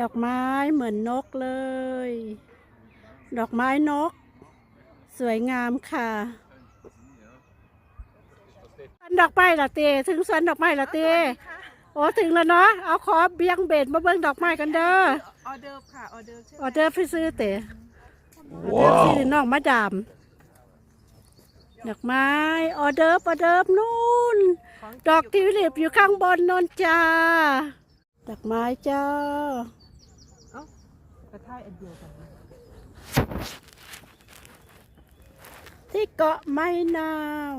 ดอกไม้เหมือนนกเลย ดอกไม้นก สวยงามค่ะสวนดอกไม้ละเตถึงสวนดอกไม้ละเตโอ้ถึงแล้วเนาะเอาขอเบียงเบ็ดมาเบิ่งดอกไม้กันเด้อออเดิร์ฟค่ะออเดิร์ฟใช่ไหมออเดอร์ไปซื้อเตะออเดอร์ซื้อน้องมาดามดอกไม้ออเดอร์ออเดอร์นู่นของดอกทิวลิปอยู่ข้างบนนนจ้าดอกไม้จ้าก ระท่ายอันเดียวกันนะที่เกาะไม้นาว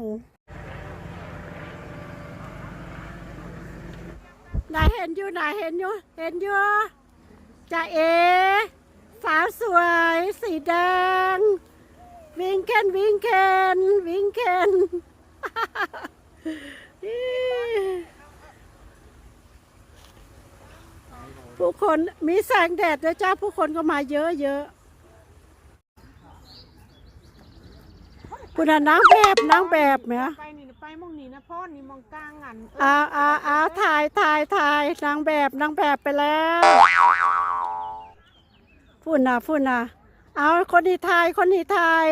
นายเห็นอยู่นายเห็นอยู่ เห็นอยู่จ่าเอสาวสวย สีแดง วิงเคนวิงเคนวิงเคน ผู้คนมีแสงแดดด้วยจ้าผู้คนก็มาเยอะเยอะคุณน่ะนางแบบนางแบบเนี่ยไปนี่นะไปมองนี่นะพ่อนี่มองกลางอันอ้าวอ้าวอ้าวถ่ายถ่ายถ่ายนางแบบนางแบบไปแล้วพูดนะพูดนะเอาคนนี้ถ่ายคนนี้ถ่าย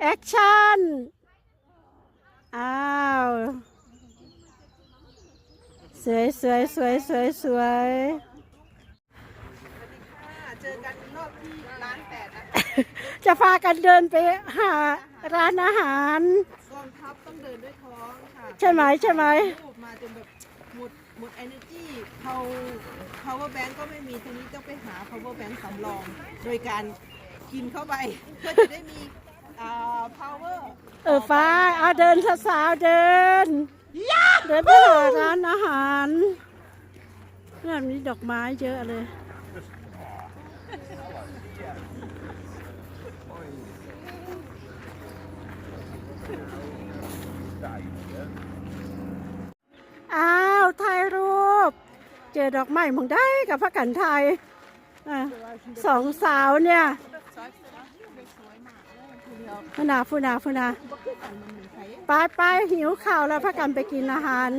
แอคชั่นอ้าวสวยสวยสวยสวยสวย ค่ะเจอกันรอบที่ร้านแปดนะ จะพากันเดินไปหาร้านอาหารกองทัพต้องเดินด้วยท้องค่ะใช่ไหมใช่ไหมรูปมาจนแบบหมดหมด energy เขา power bank ก็ไม่มีทีนี้ต้องไปหา power bank สำรอง โดยการกินเข้าไปเพื่อจะได้มีอ่า power เออฟ้าเอาเดินสาวๆเดิน เดินไปหาร้านอาหารเนี่ยมีดอกไม้เยอะเลย อ้าวถ่ายรูป เจอดอกไม้มึงได้กับพระกันไทยอะสองสาวเนี่ยฟูนาฟูนาฟูนาไปไปหิวข้าวแล้วพระกันไปกินอาหาร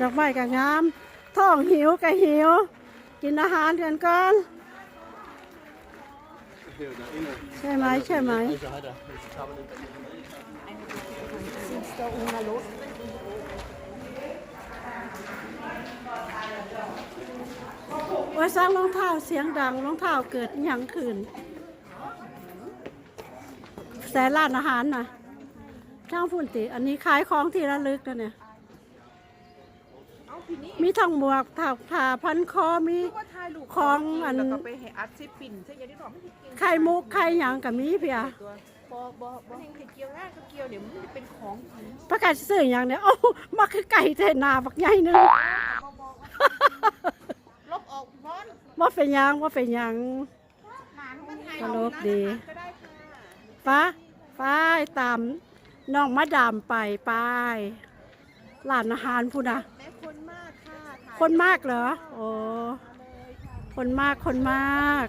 ดอกไม้ก็งาม ท้องหิวก็หิว กินอาหารกันก่อน ใช่ไหมใช่ไหม ว่าสร้างรองเท้าเสียงดังรองเท้าเกิดหย่างขึ้นแสนร้านอาหารนะช่างฝุ่นติ อันนี้ขายของที่ระลึกนะเนี่ย เอาทีนี้มีทั้งหมวกถักผ้าพันคอมีรู้ว่าถ่ายรูปของอัน แล้วก็ไปให้อัดซิปปิ่นใช่ยังได้หรอไม่ได้เก่งไข่มุกไข่หยังกับมีเพียตัวบอบอบอเห็นไข่เกียวง่ายก็เกียวเดี๋ยวมันจะเป็นของกินประกาศซื้ออย่างเนี่ยโอ้มาคือไก่เทนาบักใหญ่หนึงลบออกร้อนว่าเป็นหยังว่าเป็นหยังหานมันไทยตลกดี ก็ได้ค่ะฟ้าฟ้าตามน้องมาดามไปไปร้านอาหารพูดนะ แม่ คนมากค่ะถ่ายคนมากเหรอ โอ้ คนมาก คนมาก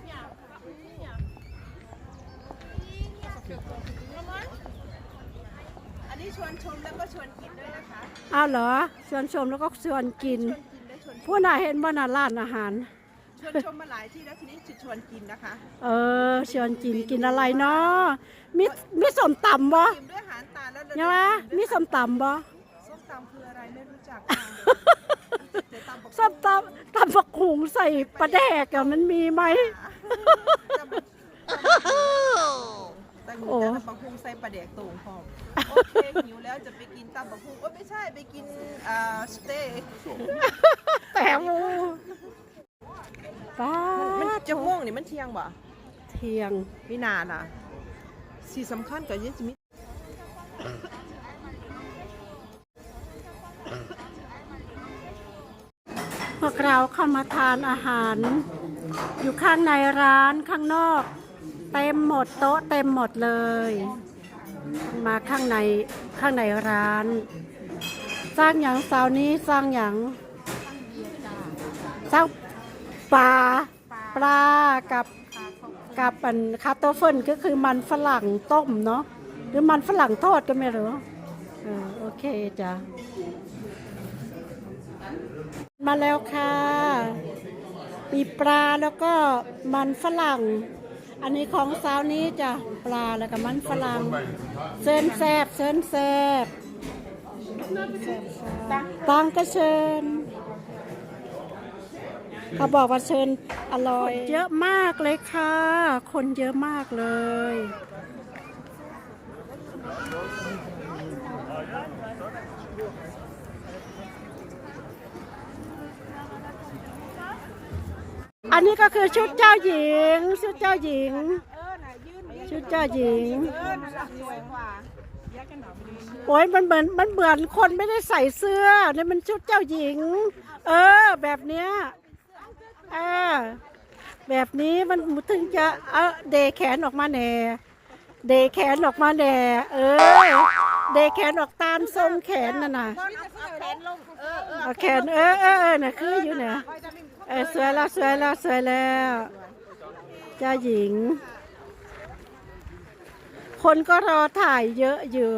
อันนี้ชวนชมแล้วก็ชวนกินด้วยนะคะ อ้าวเหรอ ชวนชมแล้วก็ชวนกิน ชวนกินและชวนผู้น่าเห็นบ่น่าร้านอาหาร ชวนชมมาหลายที่แล้วทีนี้จะชวนกินนะคะเออ ชวนกิน กินอะไรเนาะมีมีสมตำบ่กินด้วยอาหารตาแล้วใช่ไหมมีสมตำบ่ จักค่ะแต่ตำบอกส้มตำตำบักหุงใส่ปลาแดกอะมันมีไหมตำบักแต่หมูโอ้จะตำบักฮุงใส่ปลาแดกโต่งพร้อมโอเคหิวแล้วจะไปกินตำบักฮุงโอ้ยไม่ใช่ไปกินอ่าสเต็กแต่หมูป้ามันจะม่วงนี่มันเที่ยงบ่เทียงไม่นานอะสีสำคัญกับยี่สิมิ พวกเราเข้ามาทานอาหาร อยู่ข้างในร้านข้างนอก เต็มหมดโต๊ะเต็มหมดเลย มาข้างในข้างในร้าน สร้างอย่างเสาร์นี้สร้างอย่างสร้างปลาปลากับกับอันคาโตเฟิลก็คือมันฝรั่งต้มเนาะหรือมันฝรั่งทอดก็ไม่รู้เออโอเคจ้ะ มาแล้วค่ะ มีปลาแล้วก็มันฝรั่ง อันนี้ของสาวนี้จะปลาแล้วก็มันฝรั่งเซินแซบเซินแซบตังก็เชิญ เขาบอกว่าเชิญอร่อย เยอะมากเลยค่ะ คนเยอะมากเลย อันนี้ก็คือชุดเจ้าหญิง ชุดเจ้าหญิง ชุดเจ้าหญิง โอ้ยมันเหมือนมันเหมือนคนไม่ได้ใส่เสื้อเนี่ยมันชุดเจ้าหญิง เออ แบบเนี้ยเออแบบนี้มันถึงจะเออเดแขนออกมาแหน่เดแขนออกมาแหน่เออ เดแขนออกตามทรงแขนน่ะนะเอาแขนลงเออเออเอาแขนเออเออเออน่ะคืออยู่เนี่ย เออสวยแล้วสวยแล้วสวยแล้ว เจ้าหญิง คนก็รอถ่ายเยอะอยู่